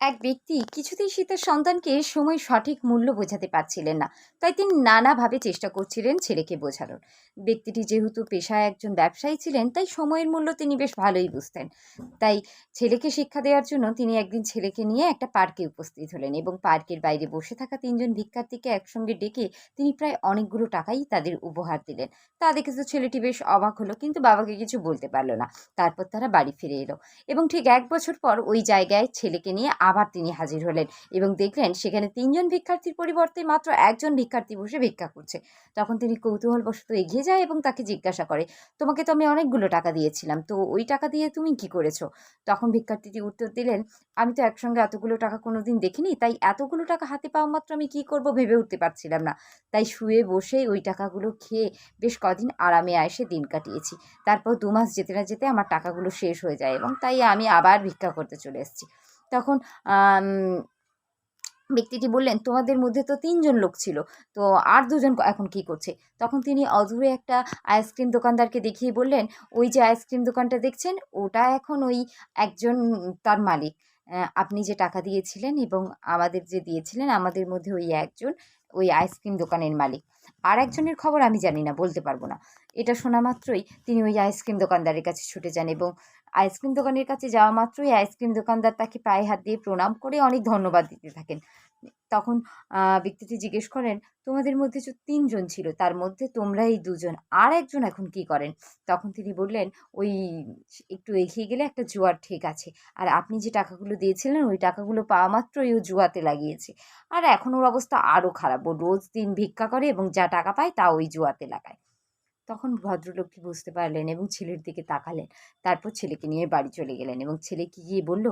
এক ব্যক্তি কিছুতেই সে তার সন্তানকে সময় সঠিক মূল্য বোঝাতে পারছিলেন না। তাই তিনি নানাভাবে চেষ্টা করছিলেন ছেলেকে বোঝানোর। ব্যক্তিটি যেহেতু পেশায় একজন ব্যবসায়ী ছিলেন, তাই সময়ের মূল্য তিনি বেশ ভালোই বুঝতেন। তাই ছেলেকে শিক্ষা দেওয়ার জন্য তিনি একদিন ছেলেকে নিয়ে একটা পার্কে উপস্থিত হলেন এবং পার্কের বাইরে বসে থাকা তিনজন ভিক্ষার্থীকে একসঙ্গে ডেকে তিনি প্রায় অনেকগুলো টাকাই তাদের উপহার দিলেন। তা দেখে তো ছেলেটি বেশ অবাক হলো, কিন্তু বাবাকে কিছু বলতে পারল না। তারপর তারা বাড়ি ফিরে এলো এবং ঠিক এক বছর পর ওই জায়গায় ছেলেকে নিয়ে আবার তিনি হাজির হলেন এবং দেখলেন সেখানে তিনজন ভিক্ষার্থীর পরিবর্তে মাত্র একজন ভিক্ষার্থী বসে ভিক্ষা করছে। তখন তিনি কৌতূহলবশত এগিয়ে যায় এবং তাকে জিজ্ঞাসা করে, তোমাকে তো আমি অনেকগুলো টাকা দিয়েছিলাম, তো ওই টাকা দিয়ে তুমি কি করেছ? তখন ভিক্ষার্থীটি উত্তর দিলেন, আমি তো একসঙ্গে এতগুলো টাকা কোনোদিন দেখিনি, তাই এতগুলো টাকা হাতে পাওয়া মাত্র আমি কি করব ভেবে উঠতে পারছিলাম না। তাই শুয়ে বসে ওই টাকাগুলো খেয়ে বেশ কদিন আরামে আয়সে দিন কাটিয়েছি। তারপর দু মাস যেতে না যেতে আমার টাকাগুলো শেষ হয়ে যায় এবং তাই আমি আবার ভিক্ষা করতে চলে এসেছি। তখন ব্যক্তিটি বললেন, তোমাদের মধ্যে তো তিনজন লোক ছিল, তো আর দুজন এখন কি করছে? তখন তিনি অধুরে একটা আইসক্রিম দোকানদারকে দেখিয়ে বললেন, ওই যে আইসক্রিম দোকানটা দেখছেন, ওটা এখন ওই একজন তার মালিক। আপনি যে টাকা দিয়েছিলেন এবং আমাদের যে দিয়েছিলেন, আমাদের মধ্যে ওই একজন ওই আইসক্রিম দোকানের মালিক। আর একজনের খবর আমি জানি না, বলতে পারব না। এটা শোনা মাত্রই তিনি ওই আইসক্রিম দোকানদারের কাছে ছুটে যান এবং আইসক্রিম দোকানের কাছে যাওয়া মাত্রই আইসক্রিম দোকানদার তাকে পায়ে হাত দিয়ে প্রণাম করে অনেক ধন্যবাদ দিতে থাকেন। তখন ব্যক্তিটি জিজ্ঞেস করেন, তোমাদের মধ্যে যে তিনজন ছিল, তার মধ্যে তোমরাই দুজন, আর একজন এখন কি করেন? তখন তিনি বললেন, ওই একটু এগিয়ে গেলে একটা জুয়ার ঠিক আছে, আর আপনি যে টাকাগুলো দিয়েছিলেন, ওই টাকাগুলো পাওয়া মাত্রই ও জুয়াতে লাগিয়েছে। আর এখন ওর অবস্থা আরও খারাপ, ও রোজ দিন ভিক্ষা করে এবং যা টাকা পায় তা ওই জুয়াতে লাগায়। তখন ভদ্রলোকটি বুঝতে পারলেন এবং ছেলের দিকে তাকালেন। তারপর ছেলেকে নিয়ে বাড়ি চলে গেলেন এবং ছেলে ছেলেকে গিয়ে বলল,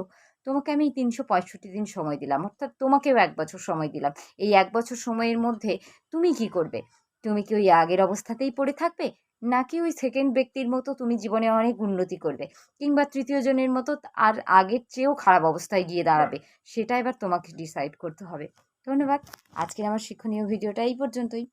তোমাকে আমি তিনশো পঁয়ষট্টি দিন সময় দিলাম, অর্থাৎ তোমাকেও এক বছর সময় দিলাম। এই এক বছর সময়ের মধ্যে তুমি কি করবে? তুমি কি ওই আগের অবস্থাতেই পড়ে থাকবে? নাকি ওই সেকেন্ড ব্যক্তির মতো তুমি জীবনে অনেক উন্নতি করবে? কিংবা তৃতীয় জনের মতো আর আগের চেয়েও খারাপ অবস্থায় গিয়ে দাঁড়াবে? সেটা এবার তোমাকে ডিসাইড করতে হবে। ধন্যবাদ। আজকের আমার শিক্ষণীয় ভিডিওটা এই পর্যন্তই।